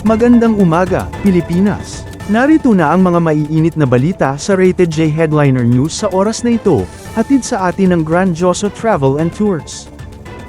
Magandang umaga, Pilipinas. Narito na ang mga maiinit na balita sa Rated J Headliner News sa oras na ito, hatid sa atin ng Grandioso Travel and Tours.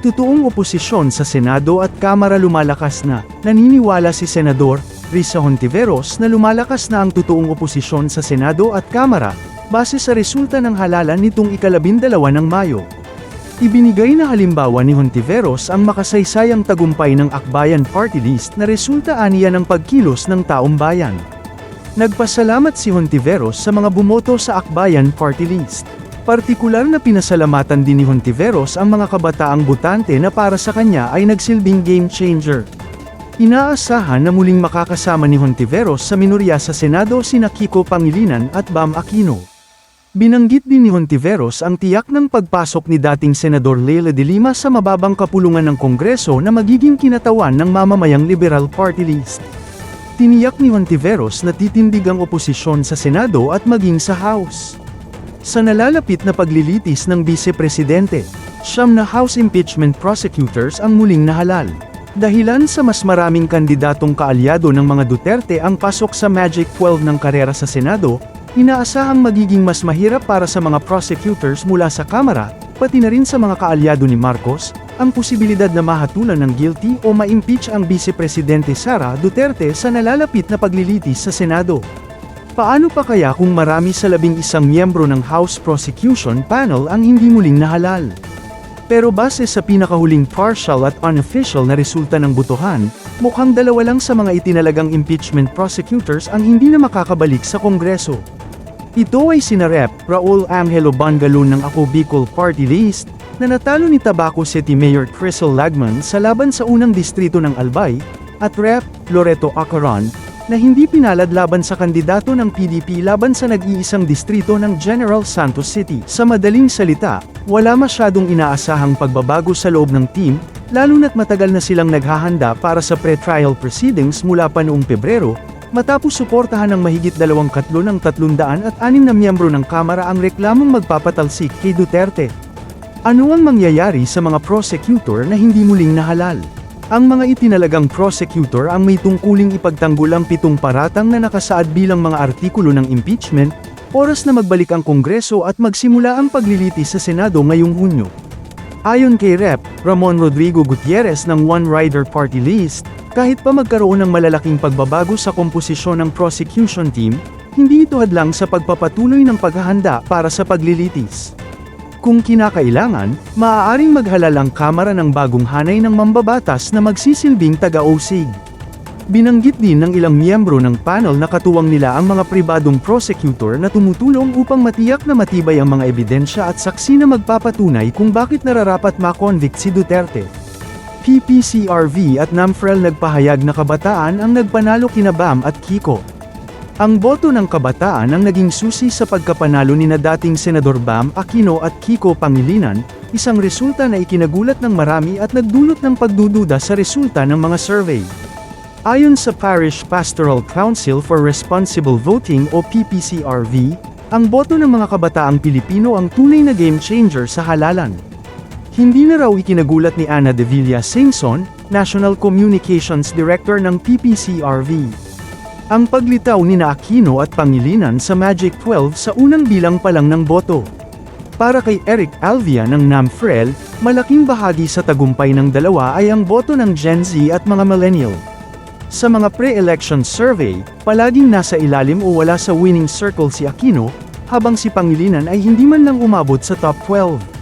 Totoong oposisyon sa Senado at Kamara lumalakas na, naniniwala si Senador Risa Hontiveros na lumalakas na ang totoong oposisyon sa Senado at Kamara, base sa resulta ng halalan nitong ikalabindalawa ng Mayo. Ibinigay na halimbawa ni Hontiveros ang makasaysayang tagumpay ng Akbayan Party List na resulta aniya ng pagkilos ng taong bayan. Nagpasalamat si Hontiveros sa mga bumoto sa Akbayan Party List. Partikular na pinasalamatan din ni Hontiveros ang mga kabataang botante na para sa kanya ay nagsilbing game changer. Inaasahan na muling makakasama ni Hontiveros sa minorya sa Senado sina Kiko Pangilinan at Bam Aquino. Binanggit din ni Hontiveros ang tiyak ng pagpasok ni dating Senador Leila de Lima sa mababang kapulungan ng Kongreso na magiging kinatawan ng mamamayang Liberal Party List. Tiniyak ni Hontiveros na titindig ang oposisyon sa Senado at maging sa House. Sa nalalapit na paglilitis ng Vice Presidente, siyam na House impeachment prosecutors ang muling nahalal. Dahilan sa mas maraming kandidatong kaalyado ng mga Duterte ang pasok sa Magic 12 ng karera sa Senado, inaasahang magiging mas mahirap para sa mga prosecutors mula sa Kamara, pati na rin sa mga kaalyado ni Marcos, ang posibilidad na mahatulan ng guilty o ma-impeach ang Vice Presidente Sara Duterte sa nalalapit na paglilitis sa Senado. Paano pa kaya kung marami sa labing isang miyembro ng House Prosecution Panel ang hindi muling nahalal? Pero base sa pinakahuling partial at unofficial na resulta ng butuhan, mukhang dalawa lang sa mga itinalagang impeachment prosecutors ang hindi na makakabalik sa Kongreso. Ito ay sina Rep. Raul Angelo Bangalon ng Ako Bicol Party List, na natalo ni Tabaco City Mayor Crystal Lagman sa laban sa unang distrito ng Albay, at Rep. Loreto Acaron, na hindi pinalad laban sa kandidato ng PDP laban sa nag-iisang distrito ng General Santos City. Sa madaling salita, wala masyadong inaasahang pagbabago sa loob ng team, lalo na't matagal na silang naghahanda para sa pre-trial proceedings mula pa noong Pebrero, matapos suportahan ng mahigit dalawang katlo ng 300 at anim na miyembro ng Kamara ang reklamong magpapatalsik kay Duterte. Ano ang mangyayari sa mga prosecutor na hindi muling nahalal? Ang mga itinalagang prosecutor ang may tungkuling ipagtanggol ang pitong paratang na nakasaad bilang mga artikulo ng impeachment, oras na magbalik ang Kongreso at magsimula ang paglilitis sa Senado ngayong Hunyo. Ayon kay Rep. Ramon Rodrigo Gutierrez ng One Rider Party List, kahit pa magkaroon ng malalaking pagbabago sa komposisyon ng prosecution team, hindi ito hadlang sa pagpapatuloy ng paghahanda para sa paglilitis. Kung kinakailangan, maaaring maghalal ang Kamara ng bagong hanay ng mambabatas na magsisilbing taga-OSIG. Binanggit din ng ilang miyembro ng panel na katuwang nila ang mga pribadong prosecutor na tumutulong upang matiyak na matibay ang mga ebidensya at saksi na magpapatunay kung bakit nararapat makonvict si Duterte. PPCRV at NAMFREL nagpahayag na kabataan ang nagpanalo kina Bam at Kiko. Ang boto ng kabataan ang naging susi sa pagkapanalo ni na dating Senador Bam Aquino at Kiko Pangilinan, isang resulta na ikinagulat ng marami at nagdulot ng pagdududa sa resulta ng mga survey. Ayon sa Parish Pastoral Council for Responsible Voting o PPCRV, ang boto ng mga kabataang Pilipino ang tunay na game changer sa halalan. Hindi na raw ikinagulat ni Ana de Villa Singson, National Communications Director ng PPCRV. Ang paglitaw ni na Aquino at Pangilinan sa Magic 12 sa unang bilang pa lang ng boto. Para kay Eric Alvia ng NAMFREL, malaking bahagi sa tagumpay ng dalawa ay ang boto ng Gen Z at mga millennial. Sa mga pre-election survey, palaging nasa ilalim o wala sa winning circle si Aquino, habang si Pangilinan ay hindi man lang umabot sa top 12.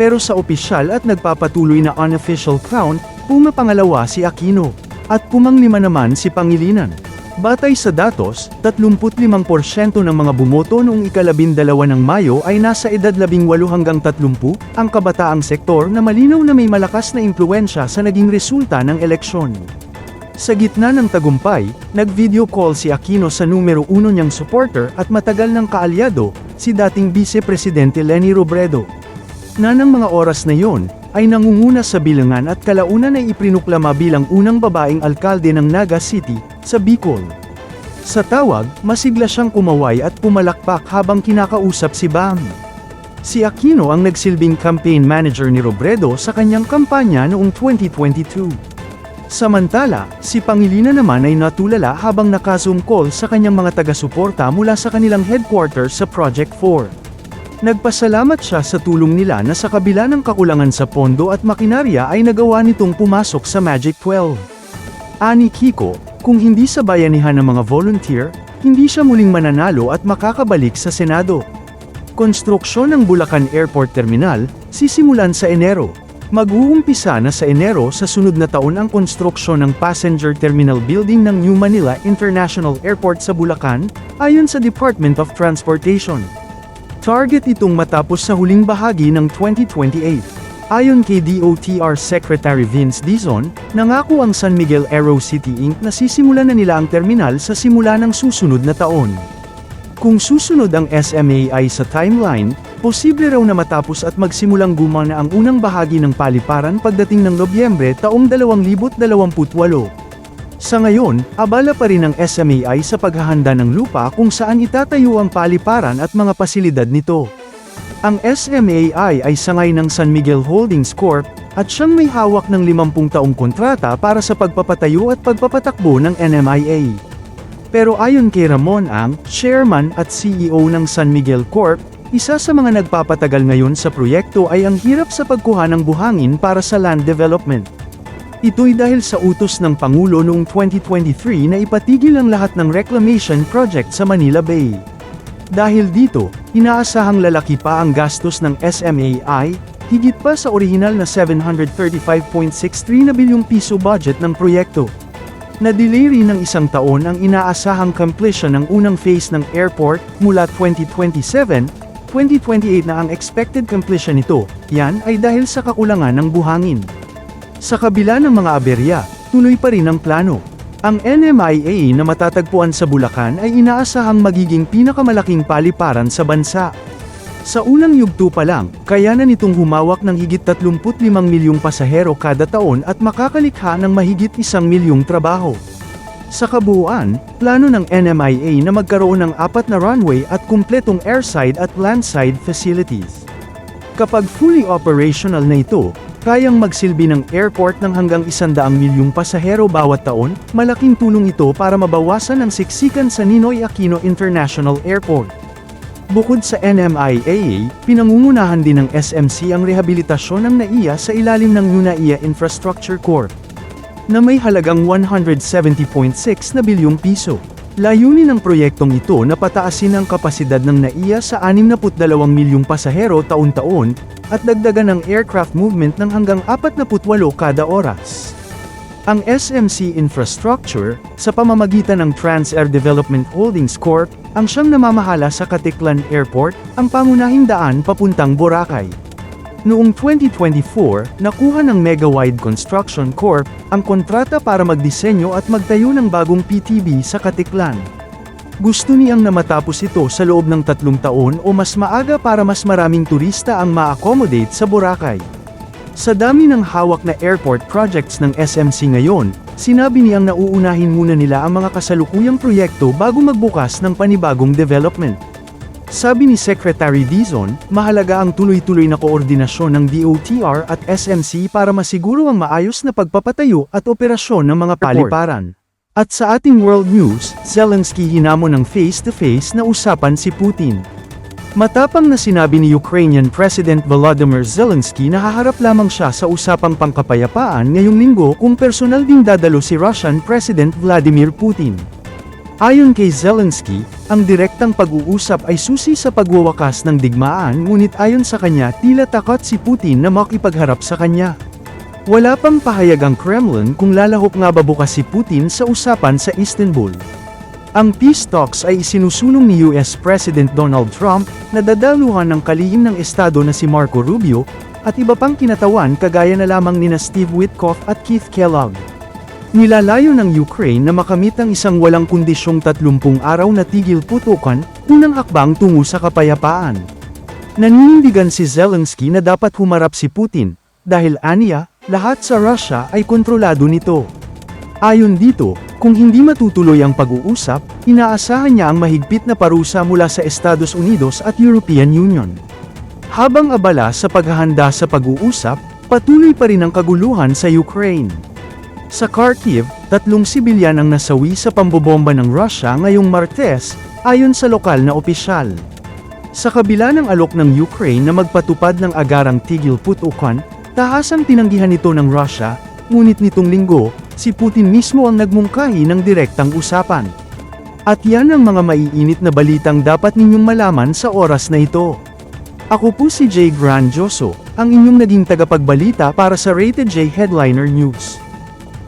Pero sa opisyal at nagpapatuloy na unofficial count, pumapangalawa si Aquino, at pumanglima naman si Pangilinan. Batay sa datos, 35% ng mga bumoto noong ikalabindalawa ng Mayo ay nasa edad 18 hanggang 30, ang kabataang sektor na malinaw na may malakas na impluensya sa naging resulta ng eleksyon. Sa gitna ng tagumpay, nag-video call si Aquino sa numero uno niyang supporter at matagal ng kaalyado, si dating Vice Presidente Leni Robredo. Na ng mga oras na yon, ay nangunguna sa bilangan at kalaunan ay iprinuklama bilang unang babaeng alkalde ng Naga City, sa Bicol. Sa tawag, masigla siyang kumaway at pumalakpak habang kinakausap si Bam. Si Aquino ang nagsilbing campaign manager ni Robredo sa kanyang kampanya noong 2022. Samantala, si Pangilina naman ay natulala habang naka-zoom call sa kanyang mga taga-suporta mula sa kanilang headquarters sa Project 4. Nagpasalamat siya sa tulong nila na sa kabila ng kakulangan sa pondo at makinarya ay nagawa nitong pumasok sa Magic 12. Ani Kiko, kung hindi sa bayanihan ng mga volunteer, hindi siya muling mananalo at makakabalik sa Senado. Konstruksyon ng Bulacan Airport Terminal, sisimulan sa Enero. Mag-uumpisa na sa Enero sa sunod na taon ang konstruksyon ng Passenger Terminal Building ng New Manila International Airport sa Bulacan, ayon sa Department of Transportation. Target itong matapos sa huling bahagi ng 2028. Ayon kay DOTR Secretary Vince Dizon, nangako ang San Miguel Aero City Inc. na sisimulan na nila ang terminal sa simula ng susunod na taon. Kung susunod ang SMAI sa timeline, posible raw na matapos at magsimulang gumana ang unang bahagi ng paliparan pagdating ng Nobyembre taong 2028. Sa ngayon, abala pa rin ang SMAI sa paghahanda ng lupa kung saan itatayo ang paliparan at mga pasilidad nito. Ang SMAI ay sangay ng San Miguel Holdings Corp. at siyang may hawak ng 50 taong kontrata para sa pagpapatayo at pagpapatakbo ng NMIA. Pero ayon kay Ramon Ang, chairman at CEO ng San Miguel Corp., isa sa mga nagpapatagal ngayon sa proyekto ay ang hirap sa pagkuha ng buhangin para sa land development. Ito'y dahil sa utos ng Pangulo noong 2023 na ipatigil ang lahat ng reclamation project sa Manila Bay. Dahil dito, inaasahang lalaki pa ang gastos ng SMAI, higit pa sa orihinal na 735.63 na bilyong piso budget ng proyekto. Na-delay rin ng isang taon ang inaasahang completion ng unang phase ng airport mula 2027, 2028 na ang expected completion nito, yan ay dahil sa kakulangan ng buhangin. Sa kabila ng mga aberya, tuloy pa rin ang plano. Ang NMIA na matatagpuan sa Bulacan ay inaasahang magiging pinakamalaking paliparan sa bansa. Sa unang yugto pa lang, kaya na nitong humawak ng higit 35 milyong pasahero kada taon at makakalikha ng mahigit isang milyong trabaho. Sa kabuuan, plano ng NMIA na magkaroon ng apat na runway at kumpletong airside at landside facilities. Kapag fully operational na ito, kayang magsilbi ng airport ng hanggang 100 milyong pasahero bawat taon, malaking tulong ito para mabawasan ang siksikan sa Ninoy Aquino International Airport. Bukod sa NMIAA, pinangungunahan din ng SMC ang rehabilitasyon ng NAIA sa ilalim ng NUNAIA Infrastructure Corp. na may halagang 170.6 na bilyong piso. Layunin ng proyektong ito na pataasin ang kapasidad ng NAIA sa 62 milyong pasahero taon-taon, at dagdagan ang aircraft movement ng hanggang 48 kada oras. Ang SMC Infrastructure, sa pamamagitan ng Transair Development Holdings Corp., ang siyang namamahala sa Katiklan Airport, ang pangunahing daan papuntang Boracay. Noong 2024, nakuha ng Megawide Construction Corp. ang kontrata para magdisenyo at magtayo ng bagong PTB sa Katiklan. Gusto niyang na matapos ito sa loob ng tatlong taon o mas maaga para mas maraming turista ang ma-accommodate sa Boracay. Sa dami ng hawak na airport projects ng SMC ngayon, sinabi niyang nauunahin muna nila ang mga kasalukuyang proyekto bago magbukas ng panibagong development. Sabi ni Secretary Dizon, mahalaga ang tuloy-tuloy na koordinasyon ng DOTR at SMC para masiguro ang maayos na pagpapatayo at operasyon ng mga paliparan. At sa ating world news, Zelensky hinamon ng face-to-face na usapan si Putin. Matapang na sinabi ni Ukrainian President Volodymyr Zelensky na haharap lamang siya sa usapang pangkapayapaan ngayong linggo kung personal ding dadalo si Russian President Vladimir Putin. Ayon kay Zelensky, ang direktang pag-uusap ay susi sa pagwawakas ng digmaan ngunit ayon sa kanya tila takot si Putin na makipagharap sa kanya. Wala pang pahayag ang Kremlin kung lalahok nga ba bukas si Putin sa usapan sa Istanbul. Ang peace talks ay isinusulong ni US President Donald Trump na dadaluhan ng kalihim ng estado na si Marco Rubio at iba pang kinatawan kagaya na lamang nina Steve Witkoff at Keith Kellogg. Nilalayo ng Ukraine na makamit ang isang walang kondisyong 30 araw na tigil putukan, unang hakbang tungo sa kapayapaan. Naninindigan si Zelensky na dapat humarap si Putin, dahil aniya, lahat sa Russia ay kontrolado nito. Ayon dito, kung hindi matutuloy ang pag-uusap, inaasahan niya ang mahigpit na parusa mula sa Estados Unidos at European Union. Habang abala sa paghahanda sa pag-uusap, patuloy pa rin ang kaguluhan sa Ukraine. Sa Kharkiv, tatlong sibilyan ang nasawi sa pambobomba ng Russia ngayong Martes, ayon sa lokal na opisyal. Sa kabila ng alok ng Ukraine na magpatupad ng agarang tigil putukan, tahasang tinanggihan ito ng Russia, ngunit nitong linggo, si Putin mismo ang nagmungkahi ng direktang usapan. At yan ang mga maiinit na balitang dapat ninyong malaman sa oras na ito. Ako po si Jay Grandioso, ang inyong naging tagapagbalita para sa Rated J Headliner News.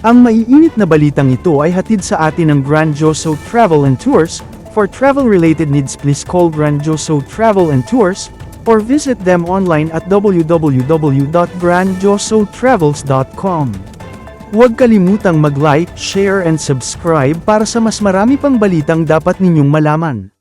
Ang maiinit na balitang ito ay hatid sa atin ng Grandioso Travel and Tours. For travel-related needs please call Grandioso Travel and Tours, or visit them online at www.grandiosotravels.com. Huwag kalimutang mag-like, share and subscribe para sa mas marami pang balitang dapat ninyong malaman.